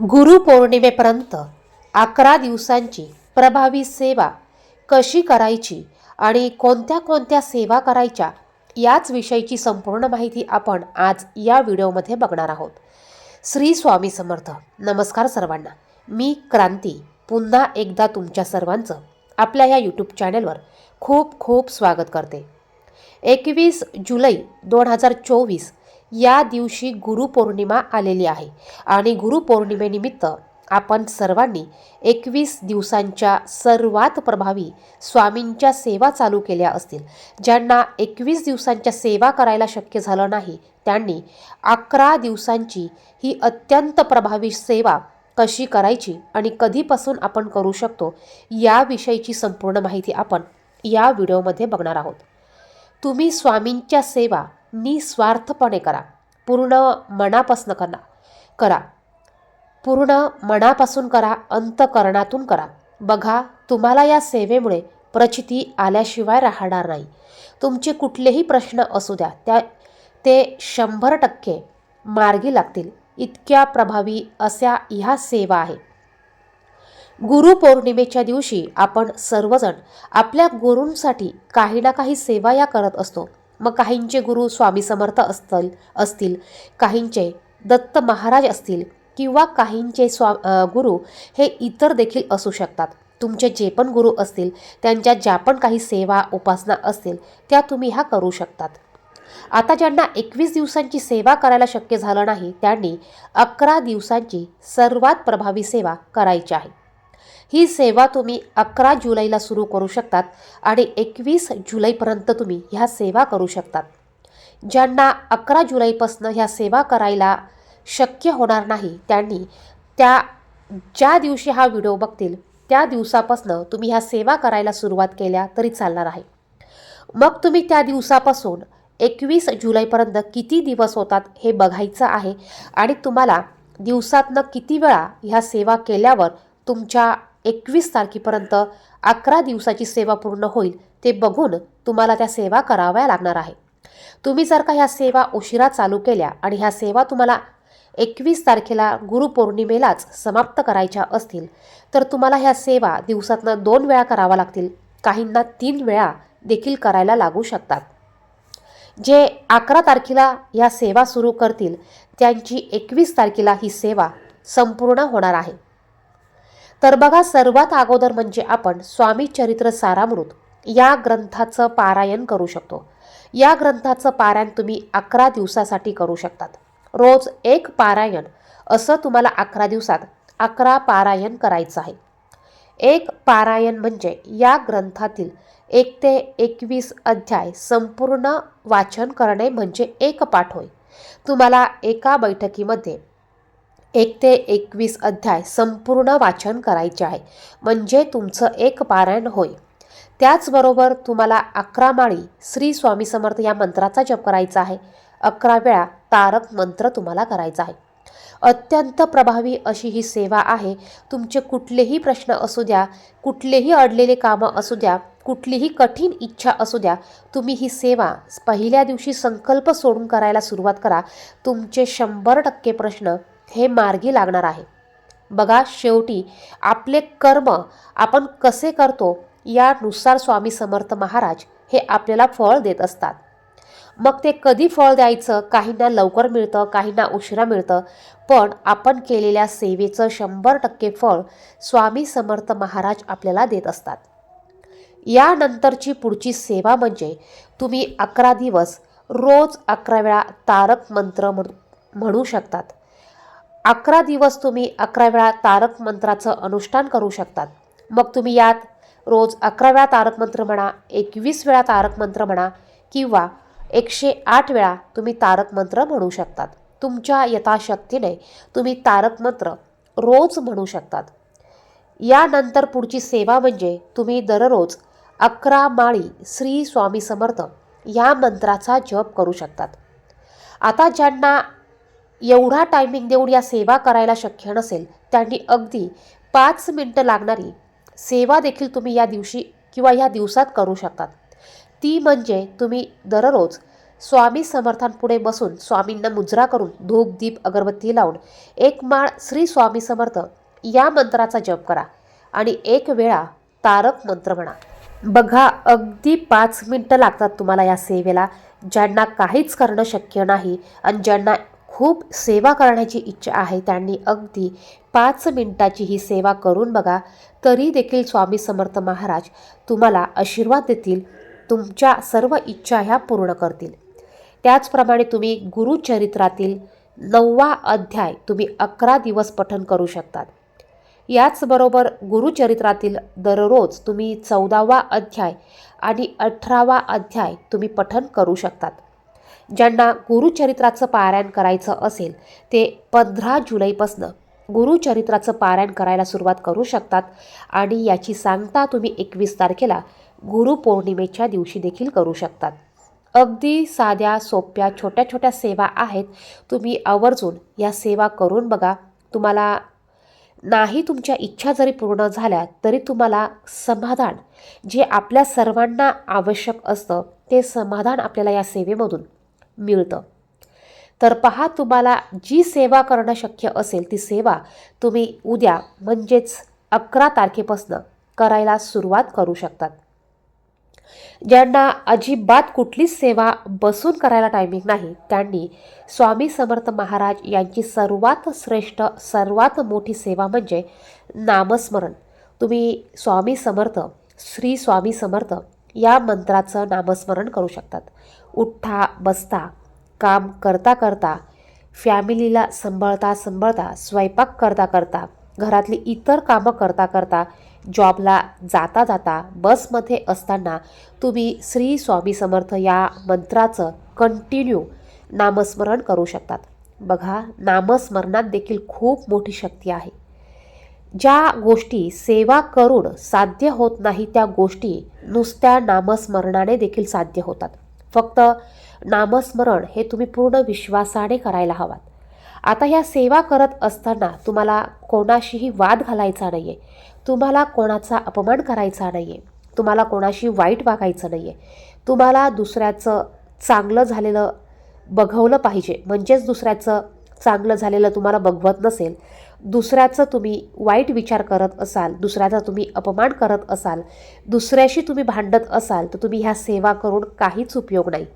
गुरुपौर्णिमेपर्यंत अकरा दिवसांची प्रभावी सेवा कशी करायची आणि कोणत्या कोणत्या सेवा करायच्या याच विषयीची संपूर्ण माहिती आपण आज या व्हिडिओमध्ये बघणार आहोत. श्री स्वामी समर्थ. नमस्कार सर्वांना. मी क्रांती. पुन्हा एकदा तुमच्या सर्वांचं आपल्या या यूट्यूब चॅनलवर खूप खूप स्वागत करते. एकवीस जुलै दोन हजार चोवीस या दिवशी गुरुपौर्णिमा आलेली आहे. आणि गुरुपौर्णिमेनिमित्त आपण सर्वांनी एकवीस दिवसांच्या सर्वात प्रभावी स्वामींच्या सेवा चालू केल्या असतील. ज्यांना एकवीस दिवसांच्या सेवा करायला शक्य झालं नाही त्यांनी अकरा दिवसांची ही अत्यंत प्रभावी सेवा कशी करायची आणि कधीपासून आपण करू शकतो याविषयीची संपूर्ण माहिती आपण या व्हिडिओमध्ये बघणार आहोत. तुम्ही स्वामींच्या सेवा निस्वार्थपणे करा. पूर्ण मनापासून करा. करा. पूर्ण मनापासून करा अंतकरणातून करा. बघा तुम्हाला या सेवेमुळे प्रचिती आल्याशिवाय राहणार नाही. तुमचे कुठलेही प्रश्न असू द्या त्या ते शंभर टक्के मार्गी लागतील. इतक्या प्रभावी अशा ह्या सेवा आहे. गुरुपौर्णिमेच्या दिवशी आपण सर्वजण आपल्या गुरूंसाठी काही ना काही सेवा या करत असतो. मग काहींचे गुरु स्वामी समर्थ असतील असतील. काहींचे दत्त महाराज असतील किंवा काहींचे स्वा गुरु हे इतर देखील असू शकतात. तुमचे जे पण गुरु असतील त्यांच्या ज्या पण काही सेवा उपासना असतील त्या तुम्ही ह्या करू शकतात. आता ज्यांना एकवीस दिवसांची सेवा करायला शक्य झालं नाही त्यांनी अकरा दिवसांची सर्वात प्रभावी सेवा करायची आहे. ही सेवा तुम्ही अकरा जुलैला सुरू करू शकतात आणि एकवीस जुलैपर्यंत तुम्ही ह्या सेवा करू शकतात. ज्यांना अकरा जुलैपासून ह्या सेवा करायला शक्य होणार नाही त्यांनी त्या ज्या दिवशी हा व्हिडिओ बघतील त्या दिवसापासून तुम्ही ह्या सेवा करायला सुरुवात केल्या तरी चालणार आहे. मग तुम्ही त्या दिवसापासून एकवीस जुलैपर्यंत किती दिवस होतात हे बघायचं आहे आणि तुम्हाला दिवसातनं किती वेळा ह्या सेवा केल्यावर तुमच्या एकवीस तारखेपर्यंत अकरा दिवसाची सेवा पूर्ण होईल ते बघून तुम्हाला त्या सेवा कराव्या लागणार आहे. तुम्ही जर का ह्या सेवा उशिरा चालू केल्या आणि ह्या सेवा तुम्हाला एकवीस तारखेला गुरुपौर्णिमेलाच समाप्त करायच्या असतील तर तुम्हाला ह्या सेवा दिवसातनं दोन वेळा कराव्या लागतील. काहींना तीन वेळा देखील करायला लागू शकतात. जे अकरा तारखेला या सेवा सुरू करतील त्यांची एकवीस तारखेला ही सेवा संपूर्ण होणार आहे. तर बघा सर्वात अगोदर म्हणजे आपण स्वामी चरित्र सारामृत या ग्रंथाचं पारायण करू शकतो. या ग्रंथाचं पारायण तुम्ही अकरा दिवसासाठी करू शकतात. रोज एक पारायण असं तुम्हाला अकरा दिवसात अकरा पारायण करायचं आहे. एक पारायण म्हणजे या ग्रंथातील एक ते एकवीस अध्याय संपूर्ण वाचन करणे म्हणजे एक पाठ होय. तुम्हाला एका बैठकीमध्ये एक ते एकवीस अध्याय संपूर्ण वाचन करायचे आहे. म्हणजे तुमचं एक पारायण होय. त्याचबरोबर तुम्हाला अकरा माळी श्री स्वामी समर्थ या मंत्राचा जप करायचा आहे. अकरा वेळा तारक मंत्र तुम्हाला करायचा आहे. अत्यंत प्रभावी अशी ही सेवा आहे. तुमचे कुठलेही प्रश्न असू द्या कुठलेही अडलेले कामं असू द्या कुठलीही कठीण इच्छा असू द्या तुम्ही ही सेवा पहिल्या दिवशी संकल्प सोडून करायला सुरुवात करा. तुमचे शंभर टक्के प्रश्न हे मार्गी लागणार आहे. बघा शेवटी आपले कर्म आपण कसे करतो यानुसार स्वामी समर्थ महाराज हे आपल्याला फळ देत असतात. मग ते कधी फळ द्यायचं? काहींना लवकर मिळतं काहींना उशिरा मिळतं. पण आपण केलेल्या सेवेचं शंभर टक्के फळ स्वामी समर्थ महाराज आपल्याला देत असतात. यानंतरची पुढची सेवा म्हणजे तुम्ही अकरा दिवस रोज अकरा वेळा तारक मंत्र म्हणू शकतात. अकरा दिवस तुम्ही अकरा वेळा तारक मंत्राचं अनुष्ठान करू शकतात. मग तुम्ही यात रोज अकरा वेळा तारक मंत्र म्हणा एकवीस वेळा तारक मंत्र म्हणा किंवा एकशे आठ वेळा तुम्ही तारक मंत्र म्हणू शकतात. तुमच्या यथाशक्तीने तुम्ही तारक मंत्र रोज म्हणू शकतात. यानंतर पुढची सेवा म्हणजे तुम्ही दररोज अकरा माळी श्री स्वामी समर्थ या मंत्राचा जप करू शकतात. आता ज्यांना एवढा टायमिंग देऊन या सेवा करायला शक्य नसेल त्यांनी अगदी पाच मिनटं लागणारी सेवा देखील तुम्ही या दिवशी किंवा या दिवसात करू शकतात. ती म्हणजे तुम्ही दररोज स्वामी समर्थांपुढे बसून स्वामींना मुजरा करून धूप दीप अगरबत्ती लावून एक माळ श्री स्वामी समर्थ या मंत्राचा जप करा आणि एक वेळा तारक मंत्र म्हणा. बघा अगदी पाच मिनटं लागतात तुम्हाला या सेवेला. ज्यांना काहीच करणं शक्य नाही आणि ज्यांना खूप सेवा करण्याची इच्छा आहे. त्यांनी अगदी पाच मिनिटाची ही सेवा करून बघा तरी देखील स्वामी समर्थ महाराज तुम्हाला आशीर्वाद देतील तुमच्या सर्व इच्छा ह्या पूर्ण करतील. त्याचप्रमाणे तुम्ही गुरुचरित्रातील नववा अध्याय तुम्ही अकरा दिवस पठन करू शकतात. याचबरोबर गुरुचरित्रातील दररोज तुम्ही चौदावा अध्याय आणि अठरावा अध्याय तुम्ही पठन करू शकतात. ज्यांना गुरुचरित्राचं पारायण करायचं असेल ते पंधरा जुलैपासनं गुरुचरित्राचं पारायण करायला सुरुवात करू शकतात आणि याची सांगता तुम्ही एकवीस तारखेला गुरुपौर्णिमेच्या दिवशी देखील करू शकतात. अगदी साध्या सोप्या छोट्या छोट्या सेवा आहेत. तुम्ही आवर्जून या सेवा करून बघा. तुम्हाला नाही तुमच्या इच्छा जरी पूर्ण झाल्या तरी तुम्हाला समाधान जे आपल्या सर्वांना आवश्यक असतं ते समाधान आपल्याला या सेवेमधून मिळतं. तर पहा तुम्हाला जी सेवा करणं शक्य असेल ती सेवा तुम्ही उद्या म्हणजेच अकरा तारखेपासून करायला सुरुवात करू शकतात. ज्यांना अजिबात कुठलीच सेवा बसून करायला टायमिंग नाही त्यांनी स्वामी समर्थ महाराज यांची सर्वात श्रेष्ठ सर्वात मोठी सेवा म्हणजे नामस्मरण. तुम्ही स्वामी समर्थ श्री स्वामी समर्थ या मंत्राचं नामस्मरण करू शकतात. उठता बसता काम करता करता फॅमिलीला सांभाळता सांभाळता स्वयंपाक करता करता घरातली इतर कामं करता करता जॉबला जाता जाता बसमध्ये असताना तुम्ही श्री स्वामी समर्थ या मंत्राचं कंटिन्यू नामस्मरण करू शकतात. बघा नामस्मरणात देखील खूप मोठी शक्ती आहे. ज्या गोष्टी सेवा करून साध्य होत नाही त्या गोष्टी नुसत्या नामस्मरणाने देखील साध्य होतात. फक्त नामस्मरण हे तुम्ही पूर्ण विश्वासाने करायला हवात. आता ह्या सेवा करत असताना तुम्हाला कोणाशीही वाद घालायचा नाही आहे तुम्हाला कोणाचा अपमान करायचा नाही आहे तुम्हाला कोणाशी वाईट वागायचं नाही आहे तुम्हाला दुसऱ्याचं चांगलं झालेलं बघवलं पाहिजे. म्हणजेच दुसऱ्याचं चांगलं झालेलं तुम्हाला बघवत नसेल दुसऱ्याचं तुम्ही वाईट विचार करत असाल दुसऱ्याचा तुम्ही अपमान करत असाल दुसऱ्याशी तुम्ही भांडत असाल तर तुम्ही ह्या सेवा करून काहीच उपयोग नाही.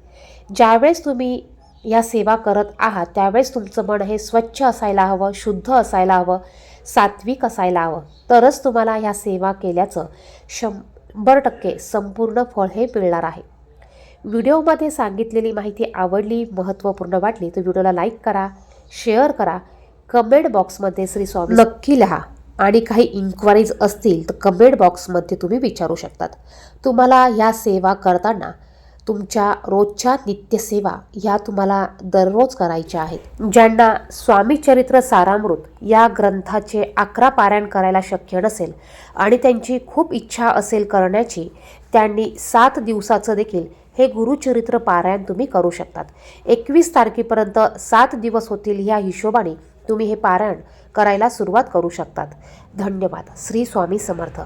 ज्यावेळेस तुम्ही ह्या सेवा करत आहात त्यावेळेस तुमचं मन हे स्वच्छ असायला हवं शुद्ध असायला हवं सात्विक असायला हवं. तरच तुम्हाला ह्या सेवा केल्याचं शंभर टक्के संपूर्ण फळ हे मिळणार आहे. व्हिडिओमध्ये सांगितलेली माहिती आवडली महत्त्वपूर्ण वाटली तर व्हिडिओला लाईक करा शेअर करा कमेंट बॉक्समध्ये श्री स्वामी नक्की लिहा. आणि काही इन्क्वायरीज असतील तर कमेंट बॉक्समध्ये तुम्ही विचारू शकतात. तुम्हाला ह्या सेवा करताना तुमच्या रोजच्या नित्यसेवा ह्या तुम्हाला दररोज करायच्या आहेत. ज्यांना स्वामी चरित्र सारामृत या ग्रंथाचे अकरा पारायण करायला शक्य नसेल आणि त्यांची खूप इच्छा असेल करण्याची त्यांनी सात दिवसाचं देखील हे गुरुचरित्र पारायण तुम्ही करू शकतात. एकवीस तारखेपर्यंत सात दिवस होतील ह्या हिशोबाने तुम्ही हे पारायण करायला सुरुवात करू शकतात. धन्यवाद. श्री स्वामी समर्थ.